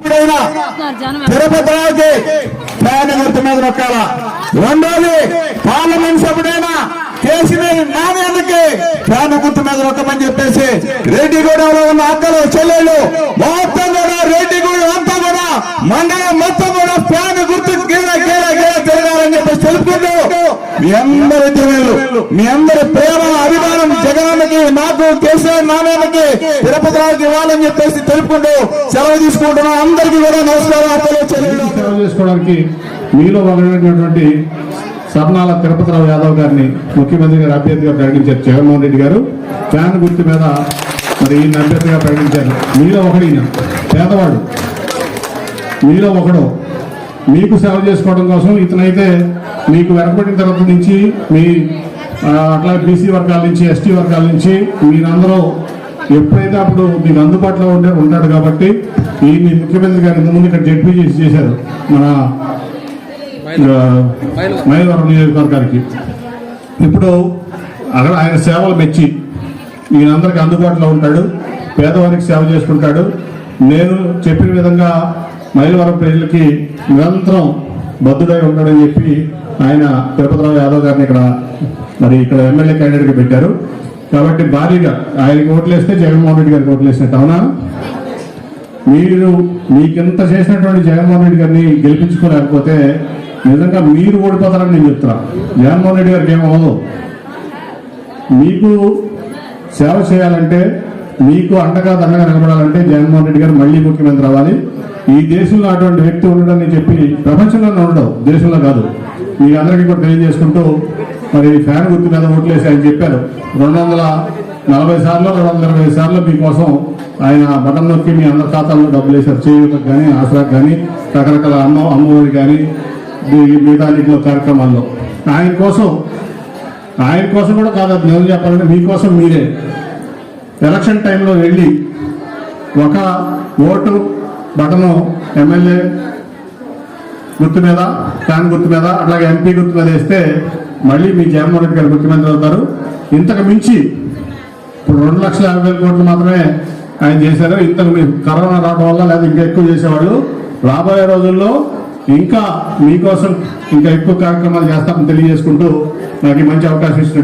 ఎప్పుడైనా తిరుపతి ఫ్యాన్ గుర్తు మీద నొక్కాల. రెండోది పార్లమెంట్ సభ్యుడైనా కేసీఆర్ నాణ్యానికి ఫ్యాన్ గుర్తు మీద నొక్కమని చెప్పేసి రెడ్డిగూడెంలో ఉన్న అక్కలు చెల్లెలు మొత్తం కూడా రెడ్డిగూడెం అంతా కూడా మండలం మొత్తం కూడా ఫ్యాన్ గుర్తు గీల గీల గీల తిరగాలని చెప్పేసి తెలుపుకుంటూ మీ అందరి మీ అందరి ప్రేమ అభిమానం జగనానికి నాకు కేసీఆర్ నాణ్యానికి తిరుపతి రావుకి ఇవ్వాలని చెప్పేసి తెలుపుకుంటూ సెలవు తీసుకుంటున్నాం అందరికీ కూడా నమస్కారం అక్కలు చేసుకోవడానికి మీలో ఒకరైనటువంటి సర్నాల తిరుపతిరావు యాదవ్ గారిని ముఖ్యమంత్రి గారు అభ్యర్థిగా ప్రకటించారు జగన్మోహన్ రెడ్డి గారు. ఫ్యాన్ గుర్తు మీద మరి ఈయన అభ్యర్థిగా ప్రకటించారు. మీలో ఒకడిన పేదవాడు. మీలో ఒకడు. మీకు సేవ చేసుకోవడం కోసం ఇతనైతే మీకు వెనకబడిన తరగతి నుంచి మీ అట్లా బీసీ వర్గాల నుంచి ఎస్టీ వర్గాల నుంచి మీరందరూ ఎప్పుడైతే అప్పుడు మీకు అందుబాటులో ఉండే ఉంటాడు కాబట్టి ఈ మీ ముఖ్యమంత్రి గారు ఇంతకుముందు ముందు ఇక్కడ జడ్పీ చేసి చేశారు మన ఆ, మైలవరం నియోజకవర్గానికి. ఇప్పుడు అక్కడ ఆయన సేవలు మెచ్చి ఈయనందరికీ అందుబాటులో ఉంటాడు పేదవారికి సేవ చేసుకుంటాడు. నేను చెప్పిన విధంగా మైలవరం ప్రజలకి నిరంతరం బద్దుడై ఉంటాడని చెప్పి ఆయన తిరుపతిరావు యాదవ్ గారిని ఇక్కడ మరి ఇక్కడ ఎమ్మెల్యే క్యాండిడేట్గా పెట్టారు. కాబట్టి భారీగా ఆయనకి ఓట్లేస్తే జగన్మోహన్ రెడ్డి గారికి ఓట్లేసినట్టు అవునా? మీరు మీకెంత చేసినటువంటి జగన్మోహన్ రెడ్డి గారిని గెలిపించుకోలేకపోతే నిజంగా మీరు ఓడిపోతారని నేను చెప్తున్నా. జగన్మోహన్ రెడ్డి గారికి ఏమవ్వదు మీకు సేవ చేయాలంటే మీకు అండగా దండగా నిలబడాలంటే జగన్మోహన్ రెడ్డి గారు మళ్ళీ ముఖ్యమంత్రి అవ్వాలి. ఈ దేశంలో అటువంటి వ్యక్తి ఉండడని చెప్పి ప్రపంచంలోనే ఉండవు దేశంలో కాదు. మీ అందరికీ కూడా తెలియజేసుకుంటూ మరి ఫ్యాన్ గుర్తు మీద ఓట్లేసి ఆయన చెప్పారు. రెండు వందల నలభై సార్లు రెండు వందల ఇరవై సార్లు మీకోసం ఆయన బటన్ నొక్కి మీ అందరి ఖాతాల్లో డబ్బులు వేశారు. చేయూతకు కానీ ఆసరాకు కానీ రకరకాల అమ్మ అమ్మఒడి కానీ ఈ మిగతా అన్నింటిలో కార్యక్రమాల్లో. ఆయన కోసం ఆయన కోసం కూడా కాదు అది నేను చెప్పాలంటే మీకోసం మీరే. ఎలక్షన్ టైంలో వెళ్ళి ఒక ఓటు బటను ఎమ్మెల్యే గుర్తు మీద ఫ్యాన్ గుర్తు మీద అట్లాగే ఎంపీ గుర్తు మీద వేస్తే మళ్ళీ మీ జగన్మోహన్ రెడ్డి గారు ముఖ్యమంత్రి అవుతారు. ఇంతకు మించి ఇప్పుడు రెండు లక్షల యాభై వేల కోట్లు మాత్రమే ఆయన చేశారు. ఇంతకు మీ కరోనా రావడం వల్ల లేదా ఇంకా ఎక్కువ చేసేవాళ్ళు. రాబోయే రోజుల్లో ఇంకా మీకోసం ఇంకా ఎక్కువ కార్యక్రమాలు చేస్తామని తెలియజేసుకుంటూ నాకు మంచి అవకాశం ఇచ్చినట్టు